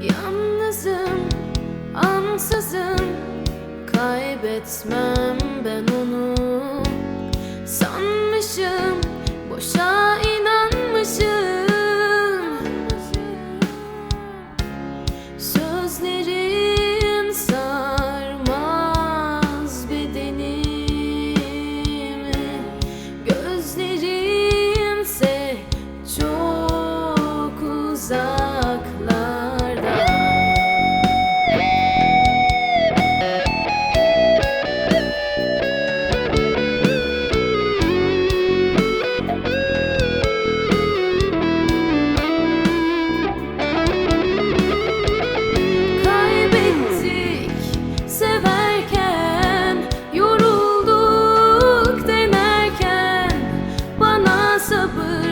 Yalnızım, ansızın. Kaybetmem ben onu. Sanmışım boşa sabır